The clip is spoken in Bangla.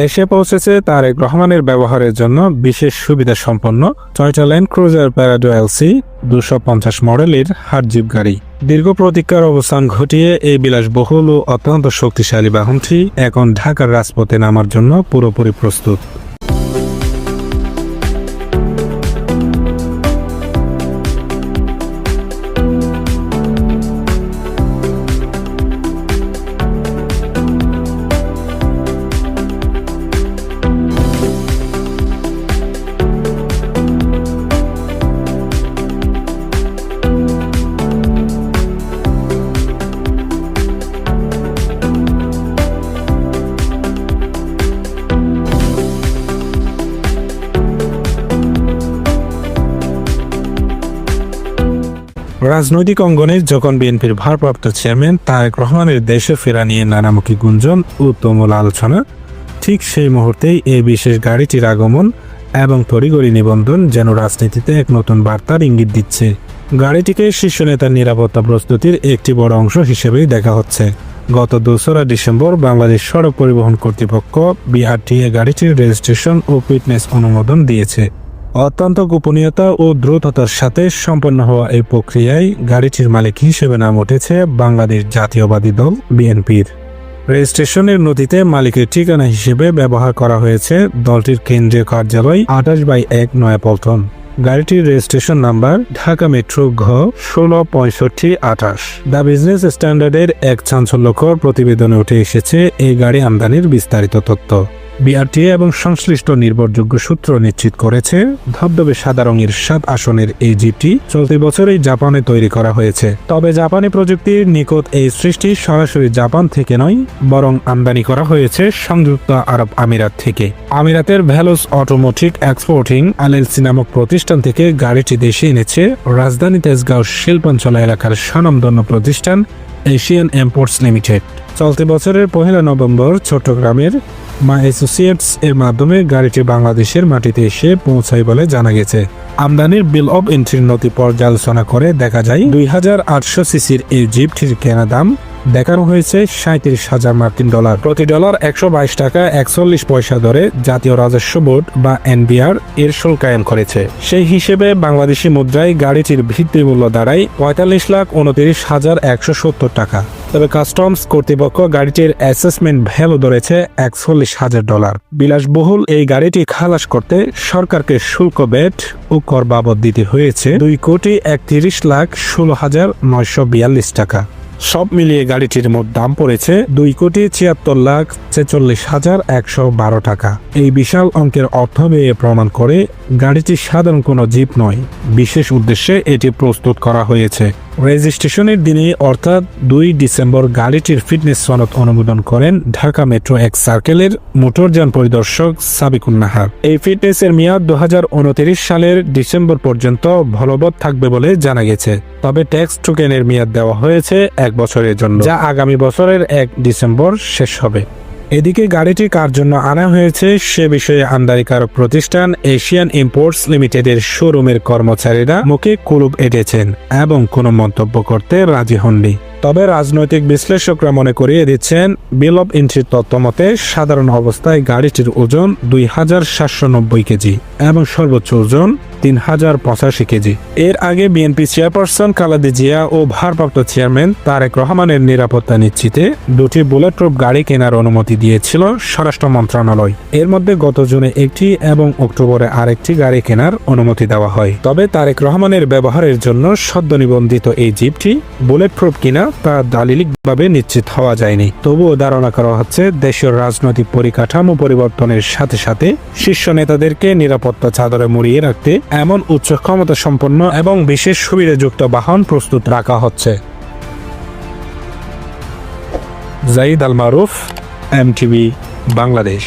দেশে পৌঁছেছে তারেক রহমানের ব্যবহারের জন্য বিশেষ সুবিধা সম্পন্ন Toyota land cruiser Prado LC দুশো পঞ্চাশ মডেলের হার্জিপ গাড়ি। দীর্ঘ প্রতীক্ষার অবস্থান ঘটিয়ে এই বিলাসবহুল ও অত্যন্ত শক্তিশালী বাহনটি এখন ঢাকার রাজপথে নামার জন্য পুরোপুরি প্রস্তুত। রাজনৈতিক অঙ্গনে যখন বিএনপির ভারপ্রাপ্ত চেয়ারম্যান তারেক রহমানের দেশে ফেরা নিয়ে নানামুখী গুঞ্জন ও তুমুল আলোচনা, ঠিক সেই মুহূর্তেই এই বিশেষ গাড়িটির আগমন এবং তড়িগড়ি নিবন্ধন যেন রাজনীতিতে এক নতুন বার্তার ইঙ্গিত দিচ্ছে। গাড়িটিকে শীর্ষ নেতার নিরাপত্তা প্রস্তুতির একটি বড় অংশ হিসেবেই দেখা হচ্ছে। গত দোসরা ডিসেম্বর বাংলাদেশ সড়ক পরিবহন কর্তৃপক্ষ বিআরটিএ গাড়িটির রেজিস্ট্রেশন ও ফিটনেস অনুমোদন দিয়েছে। অত্যন্ত গোপনীয়তা ও দ্রুততার সাথে সম্পন্ন হওয়া এই প্রক্রিয়ায় গাড়িটির মালিক হিসেবে নাম উঠেছে বাংলাদেশ জাতীয়বাদী দল বিএনপির। রেজিস্ট্রেশনের নথিতে মালিকের ঠিকানা হিসেবে ব্যবহার করা হয়েছে দলটির কেন্দ্রীয় কার্যালয় আঠাশ বাই এক নয়াপল্টন। গাড়িটির রেজিস্ট্রেশন নাম্বার ঢাকা মেট্রো ঘ ষোলো পঁয়ষট্টি আঠাশ। দ্য বিজনেস স্ট্যান্ডার্ডের এক চাঞ্চল্যকর প্রতিবেদনে উঠে এসেছে এই গাড়ি আমদানির বিস্তারিত তথ্য। বিআরটিএ এবং সংশ্লিষ্ট নির্ভরযোগ্য সূত্র নিশ্চিত করেছে, ধবধবে সাদা রঙের সাত আসনের এই জিপটি চলতি বছরেই জাপানে তৈরি করা হয়েছে। তবে জাপানি প্রযুক্তির নিকট এই সৃষ্টি সরাসরি জাপান থেকে নয়, বরং আমদানি করা হয়েছে সংযুক্ত আরব আমিরাত থেকে। আমিরাতের ভ্যালোস অটোমোটিভ এক্সপোর্টিং এলএলসি নামক প্রতিষ্ঠান থেকে গাড়িটি দেশে এনেছে। রাজধানী তেজগাঁও শিল্পাঞ্চল এলাকার স্বনামধন্য প্রতিষ্ঠান এশিয়ান এম্পোর্টস লিমিটেড। চলতি বছরের পহেলা নভেম্বর চট্টগ্রামের মা অ্যাসোসিয়েটস এর মাধ্যমে গাড়িটি বাংলাদেশের মাটিতে এসে পৌঁছায় বলে জানা গেছে। আমদানির বিল অব এন্ট্রির নথি পর্যালোচনা করে দেখা যায়, দুই হাজার আটশো সিসির এই জিপটির কেনা দাম দেখানো হয়েছে সাঁত্রিশ হাজার মার্কিন ডলার। প্রতি ডলার একশো বাইশ টাকা একচল্লিশ পয়সা দরে জাতীয় রাজস্ব বোর্ড বা এনবিআর এর শুল্কায়ন করেছে। সেই হিসেবে বাংলাদেশি মুদ্রায় গাড়িটির ভিত্তি মূল্য দাঁড়ায় পঁয়তাল্লিশ লাখ উনত্রিশ হাজার একশো সত্তর টাকা। তবে কাস্টমস কর্তৃপক্ষ গাড়িটির অ্যাসেসমেন্ট ভ্যালু ধরেছে একচল্লিশ হাজার ডলার। বিলাসবহুল এই গাড়িটি খালাস করতে সরকারকে শুল্ক বেট ও কর বাবদ দিতে হয়েছে দুই কোটি একত্রিশ লাখ ষোলো হাজার নয়শো বিয়াল্লিশ টাকা। সব মিলিয়ে গাড়িটির মোট দাম পড়েছে দুই কোটি ছিয়াত্তর লাখ ছেচল্লিশ হাজার একশো বারো টাকা। এই বিশাল অঙ্কের অর্থ ব্যয়ে প্রমাণ করে গাড়িটি সাধারণ কোনো জিপ নয়। বিশেষ উদ্দেশ্যে এটি প্রস্তুত করা হয়েছে। রেজিস্ট্রেশনের দিনে অর্থাৎ দুই ডিসেম্বর গাড়িটির ফিটনেস সনদ অনুমোদন করেন ঢাকা মেট্রো এক সার্কেলের মোটরযান পরিদর্শক সাবিকুন নাহার। এই ফিটনেসের মেয়াদ দু হাজার উনত্রিশ সালের ডিসেম্বর পর্যন্ত বলবৎ থাকবে বলে জানা গেছে। তবে ট্যাক্স টোকেনের মেয়াদ দেওয়া হয়েছে এক বছরের জন্য, যা আগামী বছরের এক ডিসেম্বর শেষ হবে। এদিকে গাড়িটি কার জন্য আনা হয়েছে সে বিষয়ে আমদানিকারক প্রতিষ্ঠান এশিয়ান ইম্পোর্টস লিমিটেডের শোরুমের কর্মচারীরা মুখে কুলুপ এঁটেছেন এবং কোনো মন্তব্য করতে রাজি হননি। তবে রাজনৈতিক বিশ্লেষকরা মনে করিয়ে দিচ্ছেন, বিল অব এন্ট্রির তথ্য মতে সাধারণ অবস্থায় গাড়িটির ওজন দুই হাজার সাতশো নব্বই কেজি এবং সর্বোচ্চ ওজন তিন হাজার পঁচাশি কেজি। এর আগে বিএনপি চেয়ারপারসন কালাদি জিয়া ও ভারপ্রাপ্ত চেয়ারম্যান তারেক রহমানের নিরাপত্তা নিশ্চিতে দুটি বুলেট প্রুফ গাড়ি কেনার অনুমতি দিয়েছিল স্বরাষ্ট্র মন্ত্রণালয়। এর মধ্যে গত জুনে একটি এবং অক্টোবরে আরেকটি গাড়ি কেনার অনুমতি দেওয়া হয়। তবে তারেক রহমানের ব্যবহারের জন্য সদ্য নিবন্ধিত এই জিপটি বুলেট প্রুফ কিনা তা দালিলিকভাবে নিশ্চিত হওয়া যায়নি। তবুও ধারণা করা হচ্ছে দেশের রাজনৈতিক পরিকাঠামো পরিবর্তনের সাথে সাথে শীর্ষ নেতাদেরকে নিরাপত্তা চাদরে মুড়িয়ে রাখতে এমন উচ্চ ক্ষমতা সম্পন্ন এবং বিশেষ সুবিধাযুক্ত বাহন প্রস্তুত রাখা হচ্ছে। জাইদ আল মারুফ এম বাংলাদেশ।